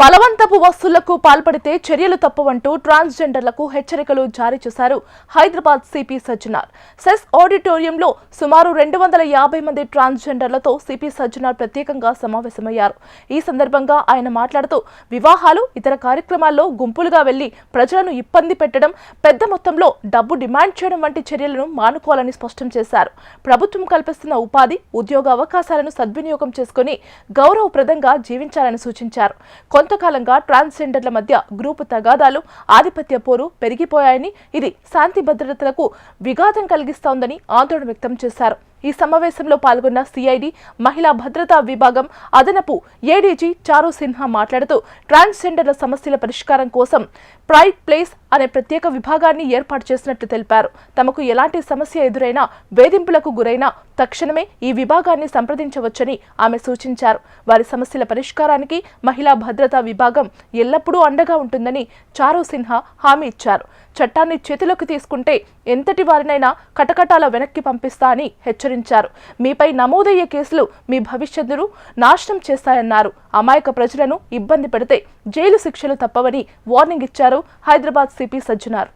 బలవంతపు వస్తువులకు పాల్పడితే చర్యలు తప్పవంటూ ట్రాన్స్జెండర్లకు హెచ్చరికలు జారీ చేశారు హైదరాబాద్ సిపి సజ్జనార్. సెస్ ఆడిటోరియంలో సుమారు రెండు వందల యాభై మంది ట్రాన్స్జెండర్లతో సిపి సజ్జనార్ ప్రత్యేకంగా సమావేశమయ్యారు. ఈ సందర్భంగా ఆయన మాట్లాడుతూ వివాహాలు ఇతర కార్యక్రమాల్లో గుంపులుగా వెళ్ళి ప్రజలను ఇబ్బంది పెట్టడం పెద్ద మొత్తంలో డబ్బు డిమాండ్ చేయడం వంటి చర్యలను మానుకోవాలని స్పష్టం చేశారు. ప్రభుత్వం కల్పిస్తున్న ఉపాధి ఉద్యోగ అవకాశాలను సద్వినియోగం చేసుకుని గౌరవప్రదంగా జీవించాలని సూచించారు. కొంతకాలంగా ట్రాన్స్జెండర్ల మధ్య గ్రూపు తగాదాలు ఆధిపత్య పోరు పెరిగిపోయాయని ఇది శాంతి భద్రతలకు విఘాతం కలిగిస్తోందని ఆందోళన వ్యక్తం చేశారు. ఈ సమావేశంలో పాల్గొన్న సిఐడి మహిళా భద్రతా విభాగం అదనపు ఏడీజీ చారు సిన్హా మాట్లాడుతూ ట్రాన్స్జెండర్ల సమస్యల పరిష్కారం కోసం ప్రైడ్ ప్లేస్ అనే ప్రత్యేక విభాగాన్ని ఏర్పాటు చేసినట్లు తెలిపారు. తమకు ఎలాంటి సమస్య ఎదురైనా వేధింపులకు గురైనా తక్షణమే ఈ విభాగాన్ని సంప్రదించవచ్చని ఆమె సూచించారు. వారి సమస్యల పరిష్కారానికి మహిళా భద్రతా విభాగం ఎల్లప్పుడూ అండగా ఉంటుందని చారు సిన్హా హామీ ఇచ్చారు. చట్టాన్ని చేతిలోకి తీసుకుంటే ఎంతటి వారినైనా కటకటాల వెనక్కి పంపిస్తా అని హెచ్చరించారు మీపై నమోదయ్యే కేసులు మీ భవిష్యత్తును నాశనం చేస్తాయన్నారు. అమాయక ప్రజలను ఇబ్బంది పెడితే జైలు శిక్షలు తప్పవని వార్నింగ్ ఇచ్చారు హైదరాబాద్ సిపి సజ్జనార్.